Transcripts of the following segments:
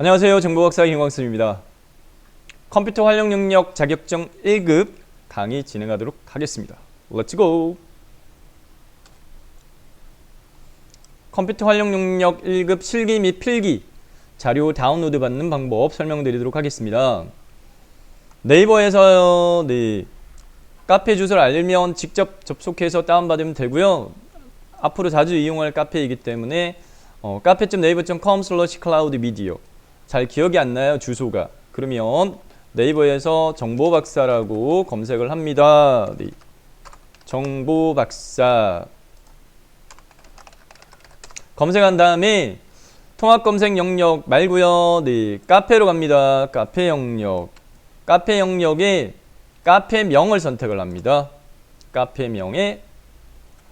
안녕하세요. 정보박사 김광수입니다. 컴퓨터 활용 능력 자격증 1급 강의 진행하도록 하겠습니다. Let's go! 컴퓨터 활용 능력 1급 실기 및 필기 자료 다운로드 받는 방법 설명드리도록 하겠습니다. 네이버에서요, 네. 카페 주소를 알면 직접 접속해서 다운받으면 되고요. 앞으로 자주 이용할 카페이기 때문에 어, 카페.네이버.com 미디어 잘 기억이 안 나요 주소가. 그러면 네이버에서 정보박사라고 검색을 합니다. 네. 정보박사. 검색한 다음에 통합 검색 영역 말고요. 네. 카페로 갑니다. 카페 영역. 카페 영역에 카페명을 선택을 합니다. 카페명에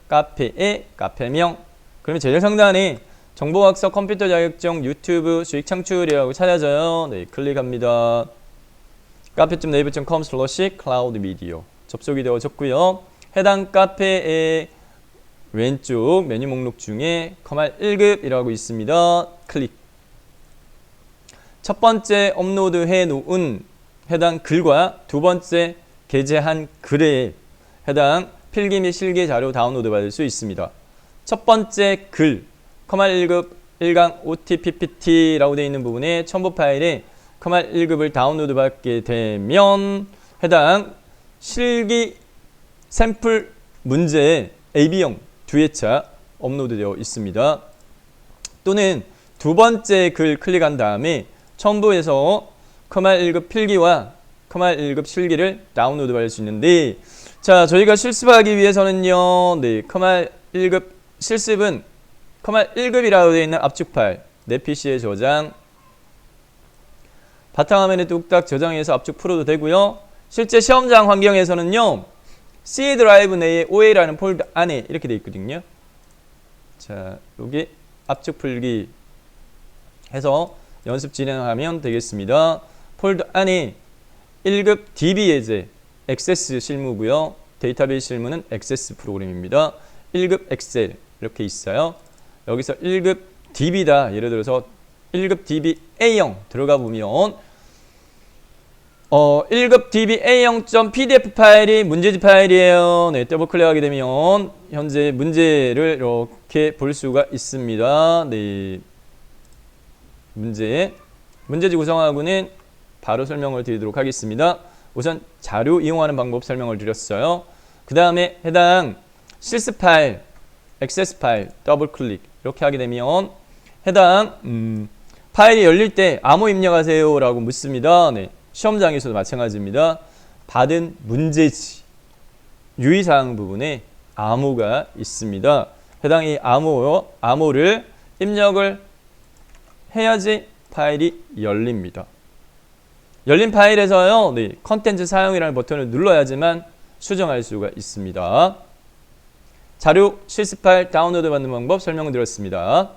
카페의 카페명. 그러면 제일 상단에 정보학서 컴퓨터 자격증 유튜브 수익 창출이라고 찾아져요. 네, 클릭합니다. 카페.네이버.com 슬러시 클라우드 미디어 접속이 되어졌고요. 해당 카페의 왼쪽 메뉴 목록 중에 커말 1급이라고 있습니다. 클릭. 첫 번째 업로드 해 놓은 해당 글과 두 번째 게재한 글에 해당 필기 및 실기 자료 다운로드 받을 수 있습니다. 첫 번째 글 커말 1급 1강 OTPPT라고 되어 있는 부분에 첨부 파일에 커말 1급을 다운로드 받게 되면 해당 실기 샘플 문제 AB형 두 회차 업로드되어 있습니다. 또는 두 번째 글 클릭한 다음에 첨부해서 커말 1급 필기와 커말 1급 실기를 다운로드 받을 수 있는데 자 저희가 실습하기 위해서는요 네 커말 1급 실습은 커말 1급이라고 되어 있는 압축 파일 내 PC에 저장. 바탕화면에 뚝딱 저장해서 압축 풀어도 되고요. 실제 시험장 환경에서는요 C 드라이브 내에 OA라는 폴더 안에 이렇게 되어 있거든요. 자 여기 압축 풀기 해서 연습 진행하면 되겠습니다. 폴더 안에 1급 DB 예제 액세스 실무고요. 데이터베이스 실무는 액세스 프로그램입니다. 1급 엑셀 이렇게 있어요 여기서 1급 DB다. 예를 들어서 1급 DB A형 들어가 보면 어 1급 DB A0.pdf 파일이 문제집 파일이에요. 네, 더블 클릭하게 되면 현재 문제를 이렇게 볼 수가 있습니다. 네. 문제 문제지 구성하고는 바로 설명을 드리도록 하겠습니다. 우선 자료 이용하는 방법 설명을 드렸어요. 그 다음에 해당 실습 파일, 액세스 파일 더블 클릭 이렇게 하게 되면 해당 음, 파일이 열릴 때 암호 입력하세요 라고 묻습니다. 네, 시험장에서도 마찬가지입니다. 받은 문제지 유의사항 부분에 암호가 있습니다. 해당 이 암호, 암호를 입력을 해야지 파일이 열립니다. 열린 파일에서요, 네, 컨텐츠 사용이라는 버튼을 눌러야지만 수정할 수가 있습니다. 자료 실습 파일 다운로드 받는 방법 설명을 드렸습니다.